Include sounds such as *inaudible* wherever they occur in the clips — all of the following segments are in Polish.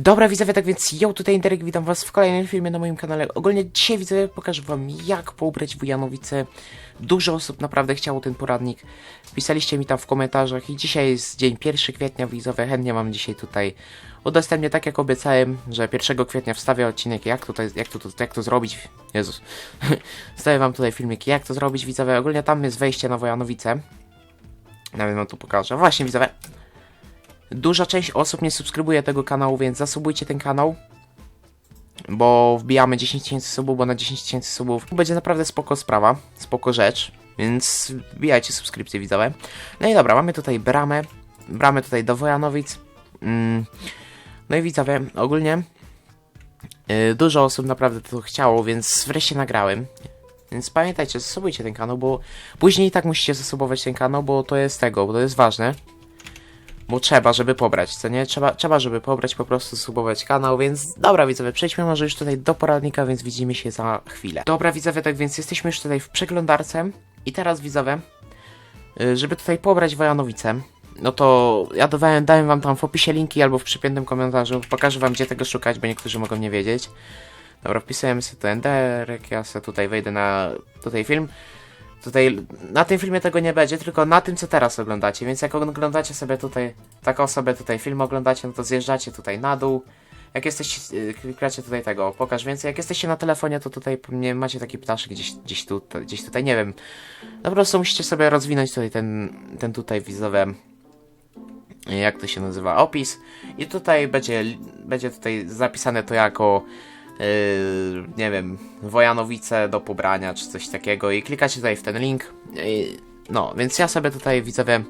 Dobra widzowie, tak więc ja tutaj Interek, witam was w kolejnym filmie na moim kanale. Ogólnie dzisiaj widzowie pokażę wam jak poubrać Wujanowice. Dużo osób naprawdę chciało ten poradnik. Pisaliście mi tam w komentarzach i dzisiaj jest dzień 1 kwietnia widzowie. Chętnie mam dzisiaj tutaj udostępnię tak jak obiecałem, że 1 kwietnia wstawię odcinek jak tutaj, jak to, jak to zrobić. Jezus. *laughs* Wstawię wam tutaj filmik jak to zrobić widzowie. Ogólnie tam jest wejście na Wojanowice. Nawet wam tu pokażę. Właśnie widzowie. Duża część osób nie subskrybuje tego kanału, więc zasubujcie ten kanał. Bo wbijamy 10 tysięcy subów, bo na 10 tysięcy subów będzie naprawdę spoko sprawa, spoko rzecz. Więc wbijajcie subskrypcję widzowie. No i dobra, mamy tutaj bramę. Bramę tutaj do Wojanowic. Mm. No i widzowie, ogólnie yy, dużo osób naprawdę to chciało, więc wreszcie nagrałem. Więc pamiętajcie, zasubujcie ten kanał, bo później i tak musicie zasubować ten kanał, bo to jest tego, bo to jest ważne. Bo trzeba, żeby pobrać, co nie? Trzeba, trzeba żeby pobrać, po prostu subować kanał, więc dobra widzowie, przejdźmy może już tutaj do poradnika, więc widzimy się za chwilę. Dobra widzowie, tak więc jesteśmy już tutaj w przeglądarce i teraz widzowie, y, żeby tutaj pobrać Wojanowice, no to ja dawałem, dałem wam tam w opisie linki albo w przypiętym komentarzu, pokażę wam gdzie tego szukać, bo niektórzy mogą nie wiedzieć. Dobra, wpisujemy sobie tu enderek, ja sobie tutaj wejdę na tutaj film. Tutaj na tym filmie tego nie będzie, tylko na tym co teraz oglądacie, więc jak oglądacie sobie tutaj, taką sobie tutaj film oglądacie, no to zjeżdżacie tutaj na dół. Jak jesteście, klikacie tutaj tego, pokaż więcej. Jak jesteście na telefonie, to tutaj macie taki ptaszek gdzieś, gdzieś, tu, gdzieś tutaj, nie wiem. No po prostu musicie sobie rozwinąć tutaj ten, ten tutaj wizowy, jak to się nazywa, opis. I tutaj będzie, będzie tutaj zapisane to jako nie wiem, Wojanowice do pobrania, czy coś takiego i klikacie tutaj w ten link. Yy, no, więc ja sobie tutaj widzowie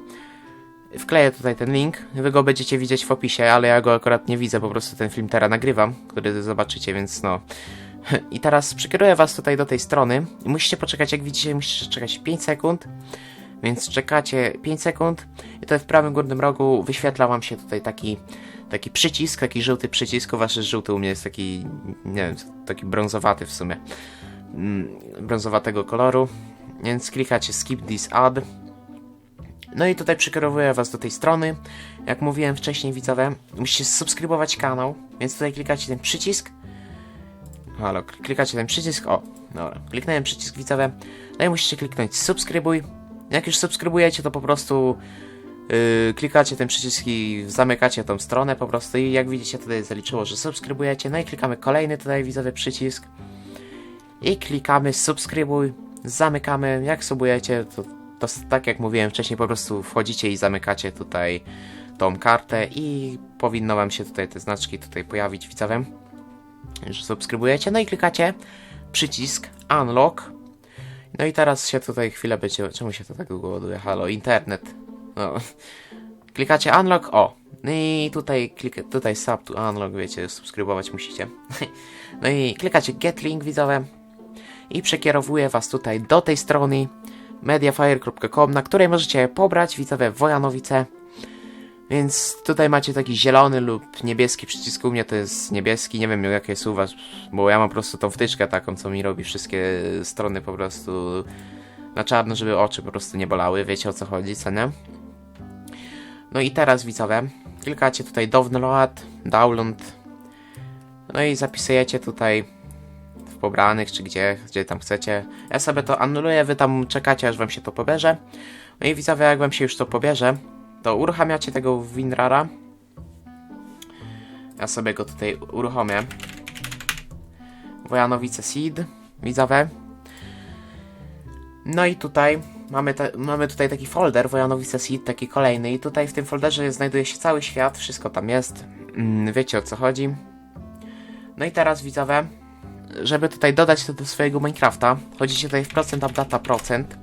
wkleję tutaj ten link. Wy go będziecie widzieć w opisie, ale ja go akurat nie widzę, po prostu ten film teraz nagrywam, który zobaczycie, więc no. *laughs* I teraz przykieruję was tutaj do tej strony i musicie poczekać, jak widzicie, musicie czekać 5 sekund. Więc czekacie 5 sekund i tutaj w prawym górnym rogu wyświetla wam się tutaj taki taki przycisk, taki żółty przycisk, wasz żółty u mnie jest taki, nie wiem, taki brązowaty w sumie, mm, brązowatego koloru, więc klikacie skip this ad. No i tutaj przekierowuję was do tej strony, jak mówiłem wcześniej widzowie, musicie subskrybować kanał, więc tutaj klikacie ten przycisk, halo, klikacie ten przycisk, o, dobra, kliknąłem przycisk widzowie, no i musicie kliknąć subskrybuj, jak już subskrybujecie, to po prostu Yy, klikacie ten przycisk i zamykacie tą stronę po prostu i jak widzicie tutaj zaliczyło, że subskrybujecie, no i klikamy kolejny tutaj widzowy przycisk. I klikamy subskrybuj, zamykamy, jak subujecie to, to tak jak mówiłem wcześniej po prostu wchodzicie i zamykacie tutaj tą kartę i powinno wam się tutaj te znaczki tutaj pojawić widzowem, że subskrybujecie, no i klikacie przycisk unlock. No i teraz się tutaj chwilę będzie, czemu się to tak długo ładuje, halo, internet no. Klikacie unlock, o. No i tutaj klik, tutaj sub to unlock, wiecie, subskrybować musicie. *laughs* No i klikacie get link widzowe i przekierowuje was tutaj do tej strony mediafire.com, na której możecie pobrać widzowe Wojanowice. Więc tutaj macie taki zielony lub niebieski przycisk, u mnie to jest niebieski, nie wiem jaki jest u was, bo ja mam po prostu tą wtyczkę taką, co mi robi wszystkie strony po prostu na czarno, żeby oczy po prostu nie bolały, wiecie o co chodzi, co nie? No i teraz widzowie, klikacie tutaj download, download, no i zapisujecie tutaj w pobranych, czy gdzie, gdzie tam chcecie. Ja sobie to anuluję, wy tam czekacie, aż wam się to pobierze. No i widzowie, jak wam się już to pobierze, to uruchamiacie tego WinRara. Ja sobie go tutaj uruchomię. Wojanowice Seed, widzowie. No i tutaj mamy, te, mamy tutaj taki folder Wojanowice Seed, taki kolejny i tutaj w tym folderze znajduje się cały świat, wszystko tam jest, mm, wiecie o co chodzi. No i teraz widzowie, żeby tutaj dodać to do swojego Minecrafta, chodzicie tutaj w procent updata procent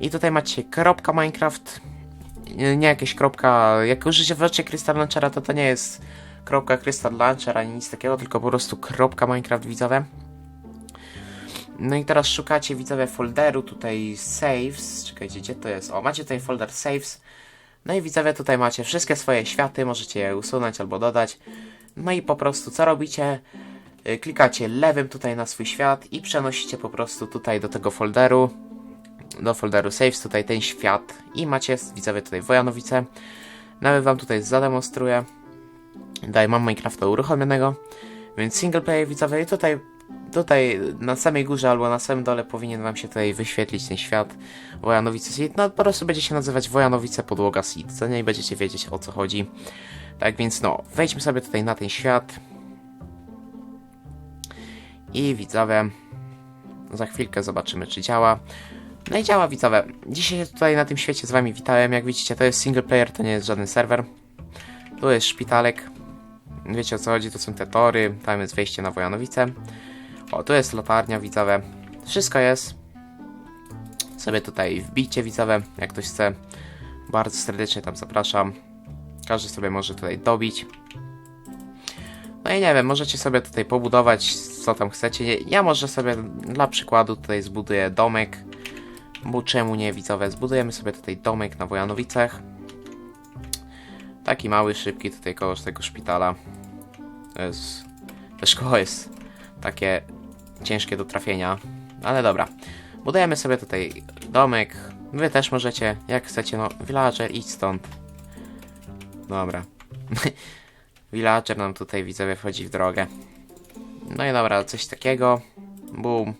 i tutaj macie kropka Minecraft, nie jakieś kropka, jak użycie w Crystal Launchera to to nie jest kropka Crystal Launcher ani nic takiego, tylko po prostu kropka Minecraft widzowie. No i teraz szukacie widzowie folderu tutaj saves. Czekajcie, gdzie to jest? O, macie tutaj folder saves. No i widzowie tutaj macie wszystkie swoje światy, możecie je usunąć albo dodać. No i po prostu co robicie? Y, klikacie lewym tutaj na swój świat i przenosicie po prostu tutaj do tego folderu. Do folderu saves tutaj ten świat i macie widzowie tutaj Wojanowice. Nawet wam tutaj zademonstruję. Daj, mam Minecrafta uruchomionego, więc single player widzowie i tutaj, tutaj na samej górze albo na samym dole powinien wam się tutaj wyświetlić ten świat Wojanowice Seed. No po prostu będzie się nazywać Wojanowice Podłoga Seed, co nie? Będziecie wiedzieć o co chodzi. Tak więc no, wejdźmy sobie tutaj na ten świat. I widzowie, za chwilkę zobaczymy czy działa. No i działa widzowie. Dzisiaj tutaj na tym świecie z wami witałem. Jak widzicie to jest single player, to nie jest żaden serwer. Tu jest szpitalek. Wiecie o co chodzi, to są te tory, tam jest wejście na Wojanowice. O, tu jest latarnia widzowe. Wszystko jest. Sobie tutaj wbijcie widzowe, jak ktoś chce. Bardzo serdecznie tam zapraszam. Każdy sobie może tutaj dobić. No i nie wiem, możecie sobie tutaj pobudować co tam chcecie. Ja może sobie dla przykładu tutaj zbuduję domek. Bo czemu nie widzowe? Zbudujemy sobie tutaj domek na Wojanowicach. Taki mały, szybki tutaj koło tego szpitala. To jest... Ta szkoła jest takie ciężkie do trafienia. Ale dobra. Budujemy sobie tutaj domek. Wy też możecie, jak chcecie, no villager, idź stąd. Dobra. *laughs* villager nam tutaj widzowie wchodzi w drogę. No i dobra, coś takiego. Boom.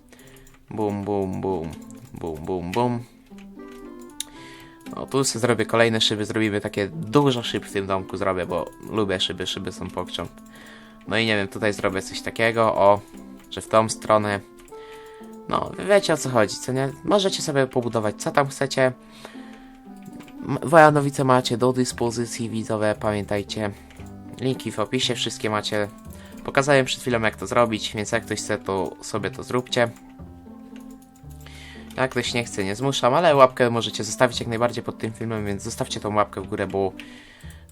Boom, boom, boom. Boom, boom, boom. No tu sobie zrobię kolejne szyby, zrobimy takie dużo szyb w tym domku zrobię, bo lubię szyby, szyby są pokcząt. No i nie wiem, tutaj zrobię coś takiego, o, że w tą stronę. No, wiecie o co chodzi, co nie? Możecie sobie pobudować co tam chcecie. Wojanowice macie do dyspozycji, widzowie, pamiętajcie. Linki w opisie, wszystkie macie. Pokazałem przed chwilą jak to zrobić, więc jak ktoś chce, to sobie to zróbcie. Jak ktoś nie chce, nie zmuszam, ale łapkę możecie zostawić jak najbardziej pod tym filmem, więc zostawcie tą łapkę w górę, bo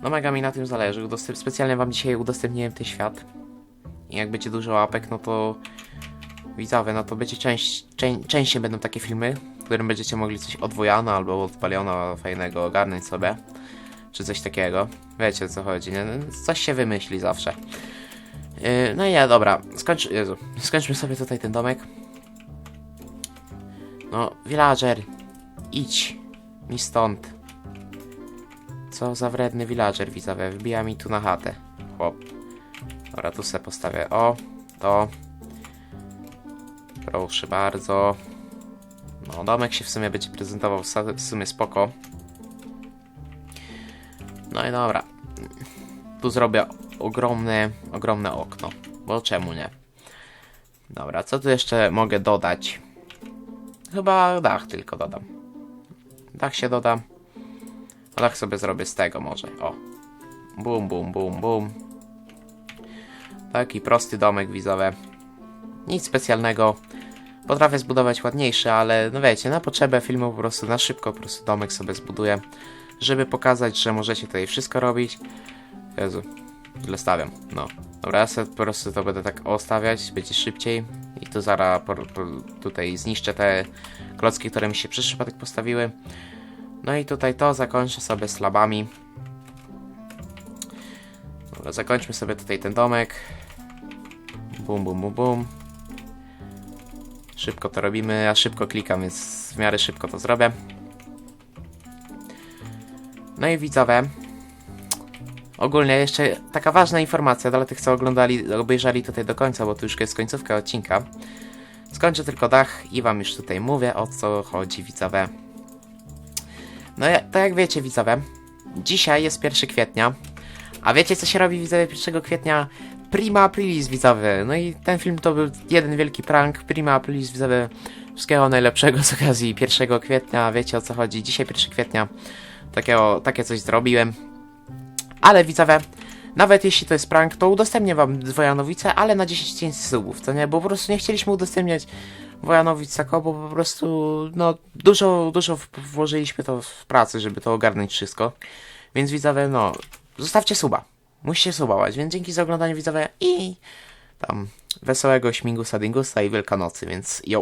no mega mi na tym zależy. Udostęp specjalnie wam dzisiaj udostępniłem ten świat. I jak będzie dużo łapek, no to widzowie, no to będzie część, czę, częściej będą takie filmy, w którym będziecie mogli coś odwojana albo odpaliona fajnego ogarnąć sobie. Czy coś takiego. Wiecie o co chodzi, nie? Coś się wymyśli zawsze. Yy, no i ja, dobra, skończ, Jezu, skończmy sobie tutaj ten domek. No, villager, idź mi stąd. Co za wredny villager, widzowie, wbija mi tu na chatę. Chłop. Dobra, tu sobie postawię. O, to. Proszę bardzo. No, domek się w sumie będzie prezentował w sumie spoko. No i dobra. Tu zrobię ogromne, ogromne okno. Bo czemu nie? Dobra, co tu jeszcze mogę dodać? Chyba dach tylko dodam. Dach się dodam. Dach sobie zrobię z tego może. O. Bum, bum, bum, bum. Taki prosty domek widzowy. Nic specjalnego. Potrafię zbudować ładniejszy, ale no wiecie, na potrzebę filmu po prostu na szybko po prostu domek sobie zbuduję. Żeby pokazać, że możecie tutaj wszystko robić. Jezu, źle stawiam. No. Dobra, ja sobie po prostu to będę tak ostawiać, będzie szybciej. I tu zaraz po, po, tutaj zniszczę te klocki, które mi się przez przypadek postawiły. No i tutaj to zakończę sobie slabami. Dobra, zakończmy sobie tutaj ten domek. Bum, bum, bum, bum. Szybko to robimy, ja szybko klikam, więc w miarę szybko to zrobię. No i widzowie, ogólnie jeszcze taka ważna informacja dla tych, co oglądali, obejrzeli tutaj do końca, bo tu już jest końcówka odcinka. Skończę tylko dach i wam już tutaj mówię, o co chodzi, widzowie. No to jak wiecie, widzowie, dzisiaj jest 1 kwietnia, a wiecie, co się robi, widzowie, 1 kwietnia? Prima Aprilis, widzowie. No i ten film to był jeden wielki prank. Prima Aprilis, widzowie. Wszystkiego najlepszego z okazji 1 kwietnia. Wiecie o co chodzi. Dzisiaj 1 kwietnia takie coś zrobiłem. Ale widzowie, nawet jeśli to jest prank, to udostępnię wam Wojanowice, ale na 10 tysięcy subów, co nie? Bo po prostu nie chcieliśmy udostępniać Wojanowic tako, bo po prostu, no, dużo, dużo włożyliśmy to w pracę, żeby to ogarnąć wszystko. Więc widzowie, no, zostawcie suba. Musicie subować, więc dzięki za oglądanie widzowie i tam wesołego śmigusa dingusa i wielkanocy, więc yo.